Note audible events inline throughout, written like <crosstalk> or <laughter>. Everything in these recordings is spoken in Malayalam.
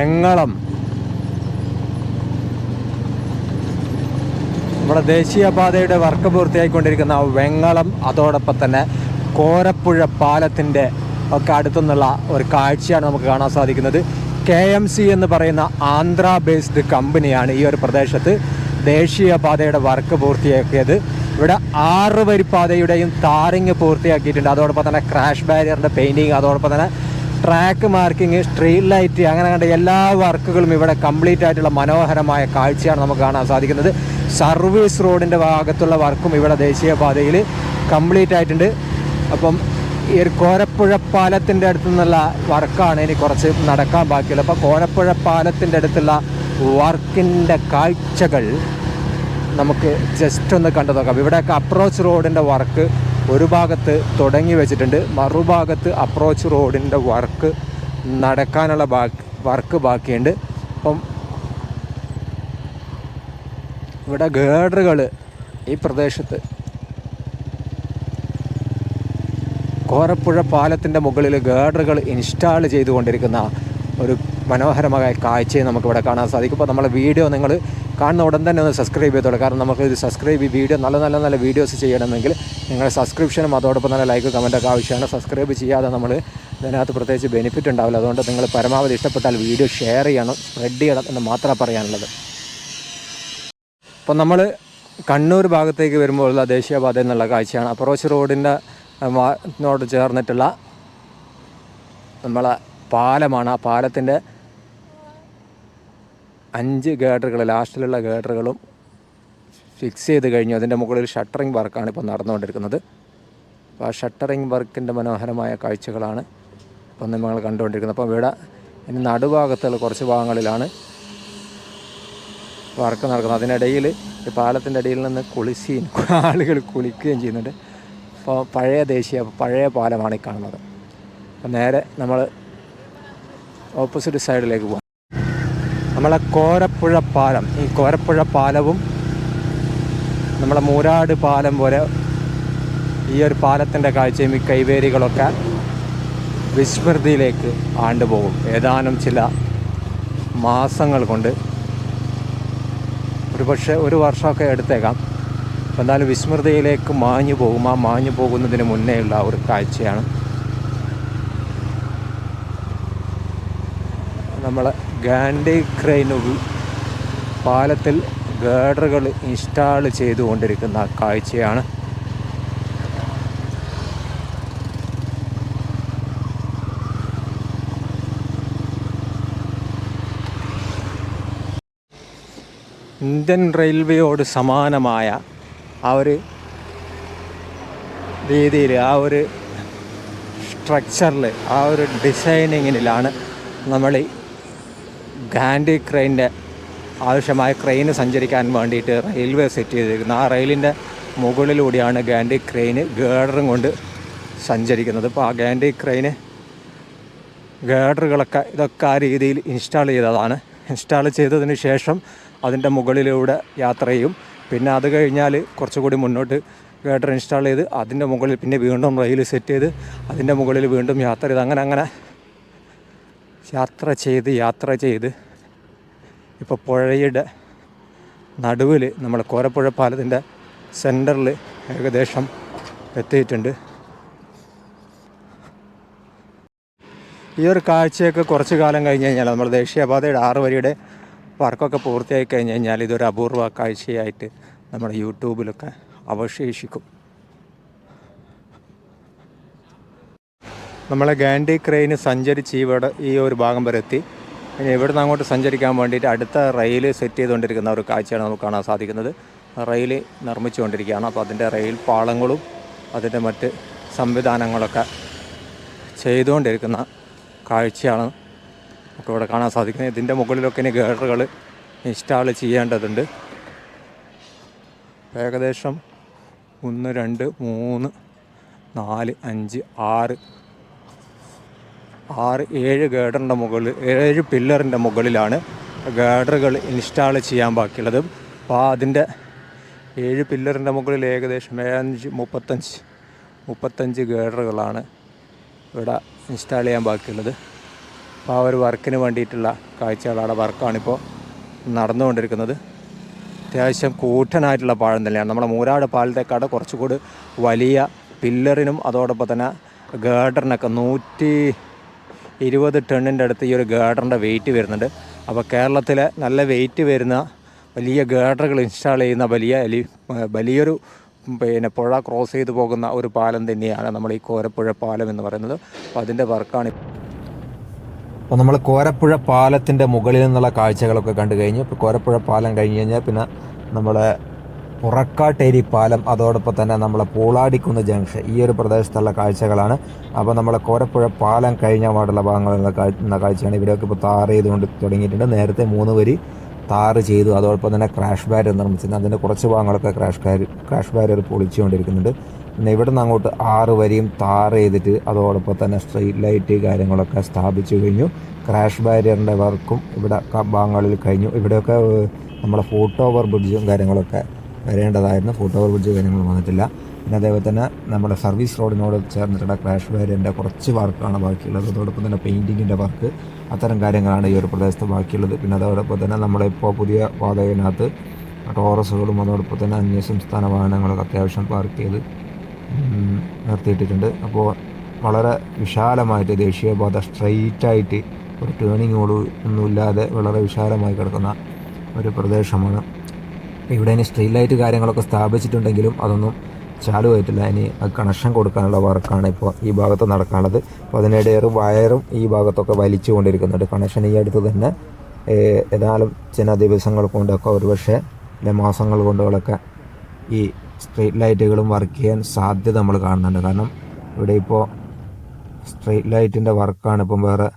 വെങ്ങളം. നമ്മുടെ ദേശീയപാതയുടെ വർക്ക് പൂർത്തിയായിക്കൊണ്ടിരിക്കുന്ന വെങ്ങളം അതോടൊപ്പം തന്നെ കോരപ്പുഴ പാലത്തിന്റെ ഒക്കെ അടുത്തുനിന്നുള്ള ഒരു കാഴ്ചയാണ് നമുക്ക് കാണാൻ സാധിക്കുന്നത്. കെ എം സി എന്ന് പറയുന്ന ആന്ധ്ര ബേസ്ഡ് കമ്പനിയാണ് ഈ ഒരു പ്രദേശത്ത് ദേശീയപാതയുടെ വർക്ക് പൂർത്തിയാക്കിയത്. ഇവിടെ ആറ് വരിപ്പാതയുടെയും താറിങ് പൂർത്തിയാക്കിയിട്ടുണ്ട്. അതോടൊപ്പം തന്നെ ക്രാഷ് ബാരിയറിന്റെ പെയിന്റിങ് അതോടൊപ്പം തന്നെ ട്രാക്ക് മാർക്കിങ് സ്ട്രീറ്റ് ലൈറ്റ് അങ്ങനെ കണ്ട എല്ലാ വർക്കുകളും ഇവിടെ കംപ്ലീറ്റ് ആയിട്ടുള്ള മനോഹരമായ കാഴ്ചയാണ് നമുക്ക് കാണാൻ സാധിക്കുന്നത്. സർവീസ് റോഡിന്റെ ഭാഗത്തുള്ള വർക്കും ഇവിടെ ദേശീയപാതയിൽ കംപ്ലീറ്റ് ആയിട്ടുണ്ട്. അപ്പം ഈ ഒരു കോരപ്പുഴ പാലത്തിന്റെ അടുത്ത് നിന്നുള്ള വർക്കാണ് ഇനി കുറച്ച് നടക്കാൻ ബാക്കിയുള്ളത്. അപ്പോൾ കോരപ്പുഴ പാലത്തിന്റെ അടുത്തുള്ള വർക്കിന്റെ കാഴ്ചകൾ നമുക്ക് ജസ്റ്റ് ഒന്ന് കണ്ടു നോക്കാം. ഇവിടെയൊക്കെ അപ്രോച്ച് റോഡിന്റെ വർക്ക് ഒരു ഭാഗത്ത് തുടങ്ങി വെച്ചിട്ടുണ്ട്. മറുഭാഗത്ത് അപ്രോച്ച് റോഡിന്റെ വർക്ക് നടക്കാനുള്ള ബാക്കി വർക്ക് ബാക്കിയുണ്ട്. അപ്പം ഇവിടെ ഗേഡറുകൾ ഈ പ്രദേശത്ത് കോരപ്പുഴ പാലത്തിന്റെ മുകളിൽ ഗേഡറുകൾ ഇൻസ്റ്റാൾ ചെയ്തുകൊണ്ടിരിക്കുന്ന ഒരു മനോഹരമായ കാഴ്ചയും നമുക്കിവിടെ കാണാൻ സാധിക്കും. അപ്പോൾ നമ്മളെ വീഡിയോ നിങ്ങൾ കാണുന്ന ഉടൻ തന്നെ ഒന്ന് സബ്സ്ക്രൈബ് ചെയ്തോളൂ. കാരണം നമുക്ക് ഇത് സബ്സ്ക്രൈബ് വീഡിയോ നല്ല നല്ല നല്ല വീഡിയോസ് ചെയ്യണമെങ്കിൽ നിങ്ങളുടെ സബ്സ്ക്രിപ്ഷനും അതോടൊപ്പം തന്നെ ലൈക്ക് കമന്റൊക്കെ ആവശ്യമാണ്. സബ്സ്ക്രൈബ് ചെയ്യാതെ നമ്മൾ ഇതിനകത്ത് പ്രത്യേകിച്ച് ബെനിഫിറ്റ് ഉണ്ടാവില്ല. അതുകൊണ്ട് നിങ്ങൾ പരമാവധി ഇഷ്ടപ്പെട്ടാൽ വീഡിയോ ഷെയർ ചെയ്യണം സ്പ്രെഡ് ചെയ്യണം എന്ന് മാത്രമേ പറയാനുള്ളത്. അപ്പോൾ നമ്മൾ കണ്ണൂർ ഭാഗത്തേക്ക് വരുമ്പോൾ ഉള്ള ദേശീയപാത എന്നുള്ള കാഴ്ചയാണ്. അപ്രോച്ച് റോഡിന്റെ നോട് ചേർന്നിട്ടുള്ള നമ്മളെ പാലമാണ്. ആ പാലത്തിന്റെ അഞ്ച് ഗേഡറുകൾ ലാസ്റ്റിലുള്ള ഗേഡറുകളും ഫിക്സ് ചെയ്ത് കഴിഞ്ഞു. അതിന്റെ മുകളിൽ ഷട്ടറിങ് വർക്കാണ് ഇപ്പോൾ നടന്നുകൊണ്ടിരിക്കുന്നത്. അപ്പോൾ ആ ഷട്ടറിങ് വർക്കിന്റെ മനോഹരമായ കാഴ്ചകളാണ് ഇപ്പം നിങ്ങൾ കണ്ടുകൊണ്ടിരിക്കുന്നത്. അപ്പോൾ ഇവിടെ ഇനി നടുഭാഗത്തുള്ള കുറച്ച് ഭാഗങ്ങളിലാണ് വർക്ക് നടക്കുന്നത്. അതിനിടയിൽ ഈ പാലത്തിന്റെ ഇടയിൽ നിന്ന് കുളിക്കുകയും <laughs> ആളുകൾ കുളിക്കുകയും ചെയ്യുന്നുണ്ട്. അപ്പോൾ പഴയ ദേശീയ പഴയ പാലമാണ് ഈ കാണുന്നത്. അപ്പോൾ നേരെ നമ്മൾ ഓപ്പോസിറ്റ് സൈഡിലേക്ക് പോകാം നമ്മളെ കോരപ്പുഴ പാലം. ഈ കോരപ്പുഴ പാലവും നമ്മളെ മൂരാട് പാലം പോലെ ഈ ഒരു പാലത്തിന്റെ കാഴ്ചയും ഈ കൈവേരികളൊക്കെ വിസ്മൃതിയിലേക്ക് ആണ്ടുപോകും. ഏതാനും ചില മാസങ്ങൾ കൊണ്ട് ഒരു പക്ഷേ ഒരു വർഷമൊക്കെ എടുത്തേക്കാം. എന്നാലും വിസ്മൃതിയിലേക്ക് മാഞ്ഞു പോകും. ആ മാഞ്ഞു പോകുന്നതിന് മുന്നേയുള്ള ഒരു കാഴ്ചയാണ് നമ്മൾ ഗാൻഡി ക്രെയിൻ പാലത്തിൽ ഗേഡറുകൾ ഇൻസ്റ്റാൾ ചെയ്തുകൊണ്ടിരിക്കുന്ന കാഴ്ചയാണ്. ഇന്ത്യൻ റെയിൽവേയോട് സമാനമായ ആ ഒരു രീതിയിൽ ആ ഒരു സ്ട്രക്ചറിൽ ആ ഒരു ഡിസൈനിങ്ങിലാണ് നമ്മൾ ഈ ഗാൻഡി ക്രെയിന്റെ ആവശ്യമായ ക്രെയിന് സഞ്ചരിക്കാൻ വേണ്ടിയിട്ട് റെയിൽവേ സെറ്റ് ചെയ്തിരിക്കുന്നത് ആ റെയിലിന്റെ മുകളിലൂടെയാണ് ഗാൻഡി ക്രെയിന് ഗേഡറും കൊണ്ട് സഞ്ചരിക്കുന്നത്. അപ്പോൾ ആ ഗാൻഡി ക്രെയിന് ഗേഡറുകളൊക്കെ ഇതൊക്കെ ആ രീതിയിൽ ഇൻസ്റ്റാൾ ചെയ്തതാണ്. ഇൻസ്റ്റാൾ ചെയ്തതിന് ശേഷം അതിന്റെ മുകളിലൂടെ യാത്ര ചെയ്യും. പിന്നെ അത് കഴിഞ്ഞാൽ കുറച്ചുകൂടി മുന്നോട്ട് ഗേഡർ ഇൻസ്റ്റാൾ ചെയ്ത് അതിന്റെ മുകളിൽ പിന്നെ വീണ്ടും റെയിൽ സെറ്റ് ചെയ്ത് അതിന്റെ മുകളിൽ വീണ്ടും യാത്ര ചെയ്ത് അങ്ങനെ അങ്ങനെ യാത്ര ചെയ്ത് യാത്ര ചെയ്ത് ഇപ്പോൾ പുഴയുടെ നടുവിൽ നമ്മൾ കോരപ്പുഴ പാലത്തിന്റെ സെന്ററിൽ ഏകദേശം എത്തിയിട്ടുണ്ട്. ഈ ഒരു കാഴ്ചയൊക്കെ കുറച്ച് കാലം കഴിഞ്ഞ് കഴിഞ്ഞാൽ നമ്മൾ ദേശീയപാതയുടെ ആറ് വരിയുടെ വർക്കൊക്കെ പൂർത്തിയായി കഴിഞ്ഞ് കഴിഞ്ഞാൽ ഇതൊരു അപൂർവ കാഴ്ചയായിട്ട് നമ്മുടെ യൂട്യൂബിലൊക്കെ അവശേഷിക്കും. നമ്മളെ ഗാൻഡി ക്രെയിൻ സഞ്ചരിച്ച് ഇവിടെ ഈ ഒരു ഭാഗം വരെ എത്തി. ഇനി ഇവിടെ നിന്ന് അങ്ങോട്ട് സഞ്ചരിക്കാൻ വേണ്ടിയിട്ട് അടുത്ത റെയിൽ സെറ്റ് ചെയ്തുകൊണ്ടിരിക്കുന്ന ഒരു കാഴ്ചയാണ് നമുക്ക് കാണാൻ സാധിക്കുന്നത്. റെയിൽ നിർമ്മിച്ചുകൊണ്ടിരിക്കുകയാണ്. അപ്പോൾ അതിന്റെ റെയിൽ പാളങ്ങളും അതിന്റെ മറ്റ് സംവിധാനങ്ങളൊക്കെ ചെയ്തുകൊണ്ടിരിക്കുന്ന കാഴ്ചയാണ് നമുക്ക് ഇവിടെ കാണാൻ സാധിക്കുന്നത്. ഇതിന്റെ മുകളിലൊക്കെ ഇനി ഗേഡറുകൾ ഇൻസ്റ്റാൾ ചെയ്യേണ്ടതുണ്ട്. ഏകദേശം ഒന്ന് രണ്ട് മൂന്ന് നാല് അഞ്ച് ആറ് ആറ് ഏഴ് ഗേഡറിന്റെ മുകളിൽ ഏഴ് പില്ലറിന്റെ മുകളിലാണ് ഗേഡറുകൾ ഇൻസ്റ്റാൾ ചെയ്യാൻ ബാക്കിയുള്ളത്. അപ്പോൾ അതിന്റെ ഏഴ് പില്ലറിന്റെ മുകളിൽ ഏകദേശം ഏഴഞ്ച് മുപ്പത്തഞ്ച് മുപ്പത്തഞ്ച് ഗേഡറുകളാണ് ഇവിടെ ഇൻസ്റ്റാൾ ചെയ്യാൻ ബാക്കിയുള്ളത്. അപ്പോൾ ആ ഒരു വർക്കിന് വേണ്ടിയിട്ടുള്ള കാഴ്ചകളാണ് വർക്കാണിപ്പോൾ നടന്നുകൊണ്ടിരിക്കുന്നത്. അത്യാവശ്യം കൂട്ടനായിട്ടുള്ള പാലം തന്നെയാണ്. നമ്മുടെ മൂരാട് പാലത്തേക്കാട് കുറച്ചുകൂടി വലിയ പില്ലറിനും അതോടൊപ്പം തന്നെ ഗേഡറിനൊക്കെ നൂറ്റി ഇരുപത് ടണ്ണിന്റെ അടുത്ത് ഈ ഒരു ഗാർഡറിന്റെ വെയിറ്റ് വരുന്നുണ്ട്. അപ്പോൾ കേരളത്തിലെ നല്ല വെയിറ്റ് വരുന്ന വലിയ ഗാർഡറുകൾ ഇൻസ്റ്റാൾ ചെയ്യുന്ന വലിയ വലിയൊരു പിന്നെ പുഴ ക്രോസ് ചെയ്ത് പോകുന്ന ഒരു പാലം തന്നെയാണ് നമ്മൾ ഈ കോരപ്പുഴ പാലം എന്ന് പറയുന്നത്. അപ്പോൾ അതിന്റെ വർക്കാണ് അപ്പോൾ നമ്മൾ കോരപ്പുഴ പാലത്തിന്റെ മുകളിൽ നിന്നുള്ള കാഴ്ചകളൊക്കെ കണ്ടു കഴിഞ്ഞു. ഇപ്പോൾ കോരപ്പുഴ പാലം കഴിഞ്ഞ് കഴിഞ്ഞാൽ പിന്നെ നമ്മളെ പുറക്കാട്ടേരി പാലം അതോടൊപ്പം തന്നെ നമ്മളെ പൂളാടിക്കുന്ന് ജംഗ്ഷൻ ഈ ഒരു പ്രദേശത്തുള്ള കാഴ്ചകളാണ്. അപ്പോൾ നമ്മളെ കോരപ്പുഴ പാലം കഴിഞ്ഞ പാടുള്ള ഭാഗങ്ങളുള്ള കാഴ്ച കാഴ്ചയാണ്. ഇവിടെയൊക്കെ ഇപ്പോൾ താർ ചെയ്തുകൊണ്ട് തുടങ്ങിയിട്ടുണ്ട്. നേരത്തെ മൂന്ന് വരി താർ ചെയ്തു. അതോടൊപ്പം തന്നെ ക്രാഷ് ബാരിയർ നിർമ്മിച്ചിരുന്നു അതിന്റെ കുറച്ച് ഭാഗങ്ങളൊക്കെ ക്രാഷ് ക്രാഷ് ബാരിയർ പൊളിച്ചുകൊണ്ടിരിക്കുന്നുണ്ട്. പിന്നെ ഇവിടെ നിന്ന് അങ്ങോട്ട് ആറ് വരിയും താർ ചെയ്തിട്ട് അതോടൊപ്പം തന്നെ സ്ട്രീറ്റ് ലൈറ്റ് കാര്യങ്ങളൊക്കെ സ്ഥാപിച്ചു കഴിഞ്ഞു. ക്രാഷ് ബാരിയറിന്റെ വർക്കും ഇവിടെ ഭാഗങ്ങളിൽ കഴിഞ്ഞു. ഇവിടെയൊക്കെ നമ്മുടെ ഫോട്ടോവർ ബ്രിഡ്ജും കാര്യങ്ങളൊക്കെ വരേണ്ടതായിരുന്നു ഫുട്ഓവർ ഓവർ ബ്രിഡ്ജ് കാര്യങ്ങൾ വന്നിട്ടില്ല. പിന്നെ അതേപോലെ തന്നെ നമ്മുടെ സർവീസ് റോഡിനോട് ചേർന്നിട്ടുള്ള ക്രാഷ് ബാരിയറിന്റെ കുറച്ച് വർക്കാണ് ബാക്കിയുള്ളത്. അതോടൊപ്പം തന്നെ പെയിന്റിങ്ങിന്റെ വർക്ക് അത്തരം കാര്യങ്ങളാണ് ഈ ഒരു പ്രദേശത്ത് ബാക്കിയുള്ളത്. പിന്നെ അതോടൊപ്പം തന്നെ നമ്മളിപ്പോൾ പുതിയ പാതയിനകത്ത് ടോറസുകളും അതോടൊപ്പം തന്നെ അന്യസംസ്ഥാന വാഹനങ്ങളൊക്കെ അത്യാവശ്യം പാർക്ക് ചെയ്ത് നിർത്തിയിട്ടിട്ടുണ്ട്. അപ്പോൾ വളരെ വിശാലമായിട്ട് ദേശീയപാത സ്ട്രെയിറ്റായിട്ട് ഒരു ടേണിങ്ങോട് ഒന്നുമില്ലാതെ വളരെ വിശാലമായി കിടക്കുന്ന ഒരു പ്രദേശമാണ് ഇവിടെ ഇനി സ്ട്രീറ്റ് ലൈറ്റ് കാര്യങ്ങളൊക്കെ സ്ഥാപിച്ചിട്ടുണ്ടെങ്കിലും അതൊന്നും ചാലുമായിട്ടില്ല ഇനി കണക്ഷൻ കൊടുക്കാനുള്ള വർക്കാണ് ഇപ്പോൾ ഈ ഭാഗത്ത് നടക്കാനുള്ളത്. അപ്പോൾ അതിനിടെ ഒരു വയറും ഈ ഭാഗത്തൊക്കെ വലിച്ചു കൊണ്ടിരിക്കുന്നുണ്ട് കണക്ഷൻ ഈ അടുത്ത് തന്നെ ഏതാനും ചില ദിവസങ്ങൾ കൊണ്ടൊക്കെ ഒരുപക്ഷെ അല്ലെ മാസങ്ങൾ കൊണ്ടുകളൊക്കെ ഈ സ്ട്രീറ്റ് ലൈറ്റുകളും വർക്ക് ചെയ്യാൻ സാധ്യത നമ്മൾ കാണുന്നുണ്ട്. കാരണം ഇവിടെ ഇപ്പോൾ സ്ട്രീറ്റ് ലൈറ്റിന്റെ വർക്കാണ് ഇപ്പം വേറെ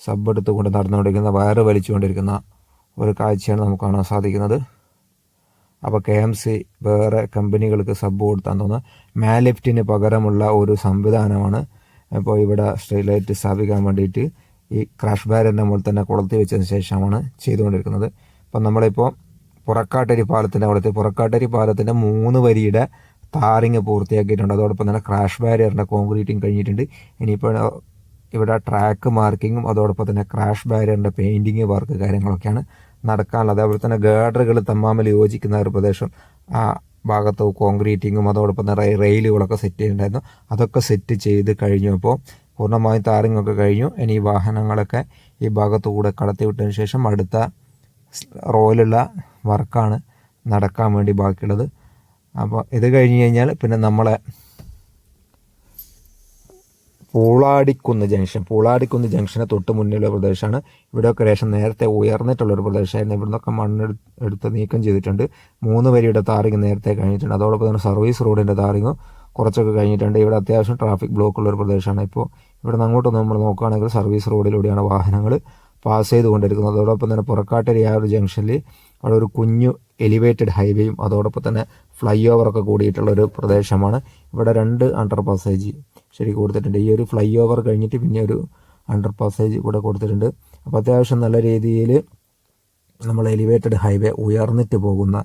സബ് എടുത്തുകൊണ്ട് നടന്നുകൊണ്ടിരിക്കുന്ന വയറ് വലിച്ചുകൊണ്ടിരിക്കുന്ന ഒരു കാഴ്ചയാണ് നമുക്ക് കാണാൻ സാധിക്കുന്നത്. അപ്പോൾ കെ എം സി വേറെ കമ്പനികൾക്ക് സബ് കൊടുത്താൻ തോന്നുന്നു. മാലിഫ്റ്റിന് പകരമുള്ള ഒരു സംവിധാനമാണ്. ഇപ്പോൾ ഇവിടെ സ്ട്രീറ്റ് ലൈറ്റ് സ്ഥാപിക്കാൻ വേണ്ടിയിട്ട് ഈ ക്രാഷ് ബാരറിന്റെ മുകളിൽ തന്നെ കൊളുത്തി വെച്ചതിന് ശേഷമാണ് ചെയ്തുകൊണ്ടിരിക്കുന്നത്. അപ്പം നമ്മളിപ്പോൾ പുറക്കാട്ടരി പാലത്തിന്റെ അവിടുത്തെ പുറക്കാട്ടരി പാലത്തിന്റെ മൂന്ന് വരിയുടെ താറിങ് പൂർത്തിയാക്കിയിട്ടുണ്ട്. അതോടൊപ്പം തന്നെ ക്രാഷ് ബാരിയറിന്റെ കോൺക്രീറ്റിങ് കഴിഞ്ഞിട്ടുണ്ട്. ഇനിയിപ്പോൾ ഇവിടെ ട്രാക്ക് മാർക്കിങ്ങും അതോടൊപ്പം തന്നെ ക്രാഷ് ബാരിയറിന്റെ പെയിന്റിങ് വർക്ക് കാര്യങ്ങളൊക്കെയാണ്. നടക്കാനുള്ളത് അതേപോലെ തന്നെ ഗേഡറുകൾ തമ്മാമിൽ യോജിക്കുന്ന ഒരു പ്രദേശം ആ ഭാഗത്ത് കോൺക്രീറ്റിങ്ങും അതോടൊപ്പം തന്നെ റെയിലുകളൊക്കെ സെറ്റ് ചെയ്തിട്ടുണ്ടായിരുന്നു. അതൊക്കെ സെറ്റ് ചെയ്ത് കഴിഞ്ഞു അപ്പോൾ പൂർണമായും താറിങ് ഒക്കെ കഴിഞ്ഞു. ഇനി ഈ വാഹനങ്ങളൊക്കെ ഈ ഭാഗത്തു കൂടെ കടത്തി വിട്ടതിന് ശേഷം അടുത്ത റോയിലുള്ള വർക്കാണ് നടക്കാൻ വേണ്ടി ബാക്കിയുള്ളത്. അപ്പോൾ ഇത് കഴിഞ്ഞ് കഴിഞ്ഞാൽ പിന്നെ നമ്മളെ പൂളാടിക്കുന്ന് ജംഗ്ഷൻ. പൂളാടിക്കുന്ന് ജംഗ്ഷന് തൊട്ട് മുന്നിലുള്ള പ്രദേശമാണ്. ഇവിടെയൊക്കെ രേഷം നേരത്തെ ഉയർന്നിട്ടുള്ളൊരു പ്രദേശമായിരുന്നു. ഇവിടെ നിന്നൊക്കെ മണ്ണ് എടു- എടുത്ത് നീക്കം ചെയ്തിട്ടുണ്ട്. മൂന്ന് വരിയുടെ താറിങ് നേരത്തെ കഴിഞ്ഞിട്ടുണ്ട്. അതോടൊപ്പം തന്നെ സർവീസ് റോഡിന്റെ താറിങ്ങും കുറച്ചൊക്കെ കഴിഞ്ഞിട്ടുണ്ട്. ഇവിടെ അത്യാവശ്യം ട്രാഫിക് ബ്ലോക്ക് ഉള്ള ഒരു പ്രദേശമാണ്. ഇപ്പോൾ ഇവിടെ നിന്ന് അങ്ങോട്ട് നമ്മൾ നോക്കുകയാണെങ്കിൽ സർവീസ് റോഡിലൂടെയാണ് വാഹനങ്ങൾ പാസ് ചെയ്തുകൊണ്ടിരിക്കുന്നത് അതോടൊപ്പം തന്നെ പുറക്കാട്ടരി ആ ഒരു ജംഗ്ഷനിൽ അവിടെ ഒരു കുഞ്ഞു എലിവേറ്റഡ് ഹൈവേയും അതോടൊപ്പം തന്നെ ഫ്ലൈ ഓവറൊക്കെ കൂടിയിട്ടുള്ള ഒരു പ്രദേശമാണ്. ഇവിടെ രണ്ട് അണ്ടർ പാസേജ് ശരി കൊടുത്തിട്ടുണ്ട്. ഈ ഒരു ഫ്ലൈ ഓവർ കഴിഞ്ഞിട്ട് പിന്നെ ഒരു അണ്ടർ പാസേജ് കൂടെ കൊടുത്തിട്ടുണ്ട്. അപ്പോൾ അത്യാവശ്യം നല്ല രീതിയിൽ നമ്മൾ എലിവേറ്റഡ് ഹൈവേ ഉയർന്നിട്ട് പോകുന്ന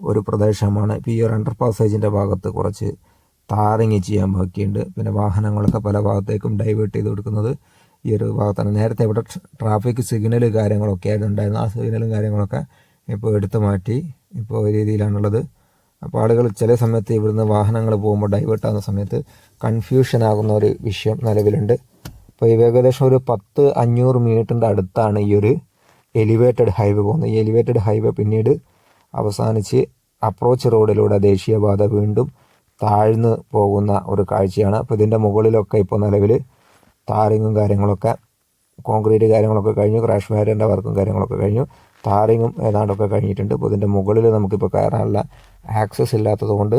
ഒരു പ്രദേശമാണ്. ഇപ്പോൾ ഈ ഒരു അണ്ടർ പാസേജിന്റെ ഭാഗത്ത് കുറച്ച് താറിങ് ചെയ്യാൻ ബാക്കിയുണ്ട്. പിന്നെ വാഹനങ്ങളൊക്കെ പല ഭാഗത്തേക്കും ഡൈവേർട്ട് ചെയ്ത് കൊടുക്കുന്നത്. ഈ ഒരു ഭാഗത്താണ്. നേരത്തെ ഇവിടെ ട്രാഫിക് സിഗ്നൽ കാര്യങ്ങളൊക്കെ ആയിട്ട് ഉണ്ടായിരുന്നു ആ സിഗ്നലും കാര്യങ്ങളൊക്കെ ഇപ്പോൾ എടുത്തു മാറ്റി ഇപ്പോൾ രീതിയിലാണുള്ളത്. അപ്പോൾ ആളുകൾ ചില സമയത്ത് ഇവിടുന്ന് വാഹനങ്ങൾ പോകുമ്പോൾ ഡൈവേർട്ട് ആകുന്ന സമയത്ത് കൺഫ്യൂഷൻ ആകുന്ന ഒരു വിഷയം നിലവിലുണ്ട്. അപ്പോൾ ഈ ഏകദേശം ഒരു പത്ത് അഞ്ഞൂറ് മീറ്ററിന്റെ അടുത്താണ് ഈ ഒരു എലിവേറ്റഡ് ഹൈവേ പോകുന്നത്. ഈ എലിവേറ്റഡ് ഹൈവേ പിന്നീട് അവസാനിച്ച് അപ്രോച്ച് റോഡിലൂടെ ദേശീയപാത വീണ്ടും താഴ്ന്നു പോകുന്ന ഒരു കാഴ്ചയാണ്. അപ്പോൾ ഇതിന്റെ മുകളിലൊക്കെ ഇപ്പോൾ നിലവിൽ താറിങ്ങും കാര്യങ്ങളൊക്കെ കോൺക്രീറ്റ് കാര്യങ്ങളൊക്കെ കഴിഞ്ഞു ക്രാഷ് ബാരിയറിന്റെ വർക്കും കാര്യങ്ങളൊക്കെ കഴിഞ്ഞു. താറിങ്ങും ഏതാണ്ടൊക്കെ കഴിഞ്ഞിട്ടുണ്ട്. അപ്പോൾ ഇതിന്റെ മുകളിൽ നമുക്കിപ്പോൾ കയറാനുള്ള ആക്സസ് ഇല്ലാത്തതുകൊണ്ട്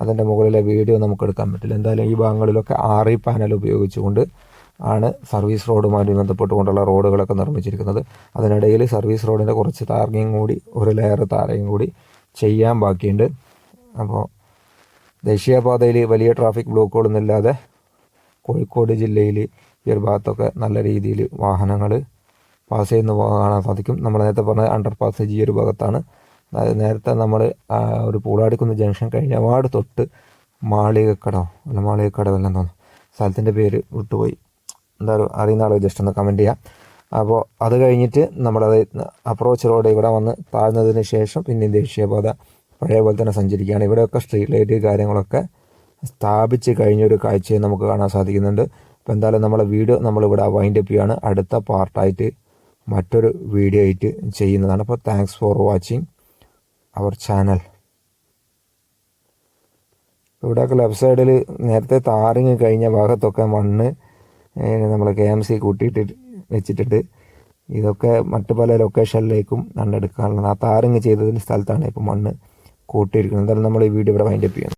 അതിന്റെ മുകളിലെ വീഡിയോ നമുക്ക് എടുക്കാൻ പറ്റില്ല. എന്തായാലും ഈ ഭാഗങ്ങളിലൊക്കെ ആറി പാനൽ ഉപയോഗിച്ചുകൊണ്ട് ആണ് സർവീസ് റോഡുമായി ബന്ധപ്പെട്ടുകൊണ്ടുള്ള റോഡുകളൊക്കെ നിർമ്മിച്ചിരിക്കുന്നത്. അതിനിടയിൽ സർവീസ് റോഡിന്റെ കുറച്ച് താറിങ്ങും കൂടി ഒരു ലെയർ താരയും കൂടി ചെയ്യാൻ ബാക്കിയുണ്ട്. അപ്പോൾ ദേശീയപാതയിൽ വലിയ ട്രാഫിക് ബ്ലോക്കുകളൊന്നും ഇല്ലാതെ കോഴിക്കോട് ജില്ലയിൽ ഈ ഒരു ഭാഗത്തൊക്കെ നല്ല രീതിയിൽ വാഹനങ്ങൾ പാസ് ചെയ്യുന്ന കാണാൻ സാധിക്കും. നമ്മൾ നേരത്തെ പറഞ്ഞ അണ്ടർ പാസേജ് ഈ ഒരു ഭാഗത്താണ്. അതായത് നേരത്തെ നമ്മൾ ഒരു പൂളാടിക്കുന്ന് ജംഗ്ഷൻ കഴിഞ്ഞ വാർഡ് തൊട്ട് മാളികക്കടോ അല്ല മാളികക്കടവ് എല്ലാം തോന്നുന്നു. സ്ഥലത്തിന്റെ പേര് വിട്ടുപോയി. എന്താ പറയുക അറിയുന്ന ആളുകൾ ജസ്റ്റ് ഒന്ന് കമന്റ് ചെയ്യാം. അപ്പോൾ അത് കഴിഞ്ഞിട്ട് നമ്മളത് അപ്രോച്ച് റോഡ് ഇവിടെ വന്ന് താഴ്ന്നതിന് ശേഷം പിന്നെ ദേശീയപാത പഴയ പോലെ തന്നെ സഞ്ചരിക്കുകയാണ്. ഇവിടെയൊക്കെ സ്ട്രീറ്റ് ലൈറ്റ് കാര്യങ്ങളൊക്കെ സ്ഥാപിച്ച് കഴിഞ്ഞൊരു കാഴ്ചയും നമുക്ക് കാണാൻ സാധിക്കുന്നുണ്ട്. അപ്പോൾ എന്തായാലും നമ്മളെ വീഡിയോ നമ്മളിവിടെ വൈൻഡപ്പ് ചെയ്യാണ് അടുത്ത പാർട്ടായിട്ട് മറ്റൊരു വീഡിയോ ആയിട്ട് ചെയ്യുന്നതാണ്. അപ്പോൾ thanks for watching our channel ഇവിടെയൊക്കെ ലെഫ്റ്റ് സൈഡിൽ നേരത്തെ താറിങ് കഴിഞ്ഞ ഭാഗത്തൊക്കെ മണ്ണ് നമ്മൾ കെ എം സി കൂട്ടിയിട്ട് വെച്ചിട്ടുണ്ട്. ഇതൊക്കെ മറ്റു പല ലൊക്കേഷനിലേക്കും മണ്ണെടുക്കാനുള്ളത് ആ താറിങ് ചെയ്തതിന്റെ സ്ഥലത്താണ് ഇപ്പോൾ മണ്ണ് കൂട്ടിയിരിക്കുന്നത്. എന്തായാലും നമ്മൾ ഈ വീഡിയോ ഇവിടെ വൈൻഡപ്പ് ചെയ്യുന്നത്